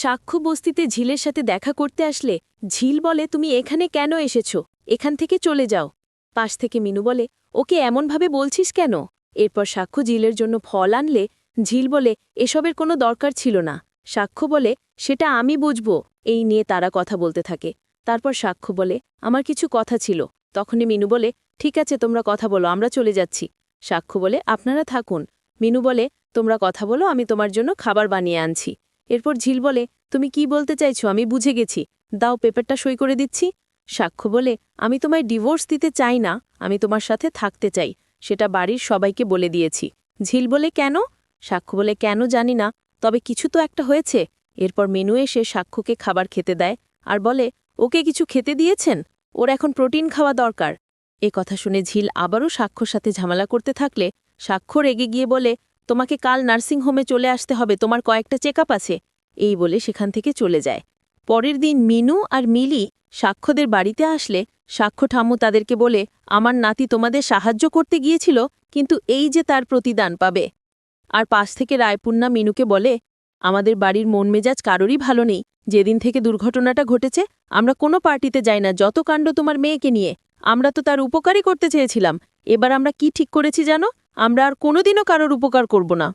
সাক্ষ্য বস্তিতে ঝিলের সাথে দেখা করতে আসলে ঝিল বলে, তুমি এখানে কেন এসেছ? এখান থেকে চলে যাও। পাশ থেকে মিনু বলে, ওকে এমনভাবে বলছিস কেন? এরপর সাক্ষ্য ঝিলের জন্য ফল আনলে, ঝিল বলে, এসবের কোনো দরকার ছিল না। সাক্ষ্য বলে, সেটা আমি বুঝব। এই নিয়ে তারা কথা বলতে থাকে। তারপর সাক্ষ্য বলে, আমার কিছু কথা ছিল। তখনই মিনু বলে, ঠিক আছে, তোমরা কথা বলো, আমরা চলে যাচ্ছি। সাক্ষ্য বলে, আপনারা থাকুন। মিনু বলে, তোমরা কথা বলো, আমি তোমার জন্য খাবার বানিয়ে আনছি। এরপর ঝিল বলে, তুমি কি বলতে চাইছো? আমি বুঝে গেছি। দাও, পেপারটা সই করে দিচ্ছি। সাক্ষ্য বলে, আমি তোমায় ডিভোর্স দিতে চাই না, আমি তোমার সাথে থাকতে চাই। সেটা বাড়ির সবাইকে বলে দিয়েছি। ঝিল বলে, কেন? সাক্ষ্য বলে, কেন জানি না, তবে কিছু তো একটা হয়েছে। এরপর মেনু এসে সাক্ষ্যকে খাবার খেতে দেয় আর বলে, ওকে কিছু খেতে দিয়েছেন? ওর এখন প্রোটিন খাওয়া দরকার। এ কথা শুনে ঝিল আবারও সাক্ষ্যর সাথে ঝামেলা করতে থাকলে, সাক্ষ্য রেগে গিয়ে বলে তোমাকে কাল নার্সিংহোমে চলে আসতে হবে, তোমার কয়েকটা চেক আছে। এই বলে সেখান থেকে চলে যায়। পরের দিন মিনু আর মিলি সাক্ষ্যদের বাড়িতে আসলে সাক্ষ্য ঠাম্মু তাদেরকে বলে, আমার নাতি তোমাদের সাহায্য করতে গিয়েছিল, কিন্তু এই যে তার প্রতিদান পাবে। আর পাশ থেকে রায়পুন্না মিনুকে বলে, আমাদের বাড়ির মন মেজাজ কারোরই ভালো নেই। যেদিন থেকে দুর্ঘটনাটা ঘটেছে, আমরা কোনো পার্টিতে যাই না। যত কাণ্ড তোমার মেয়েকে নিয়ে আমরা তো তার উপকারই করতে চেয়েছিলাম। এবার আমরা কি ঠিক করেছি জানো? আমরা আর কোনোদিনও কারোর উপকার করব না।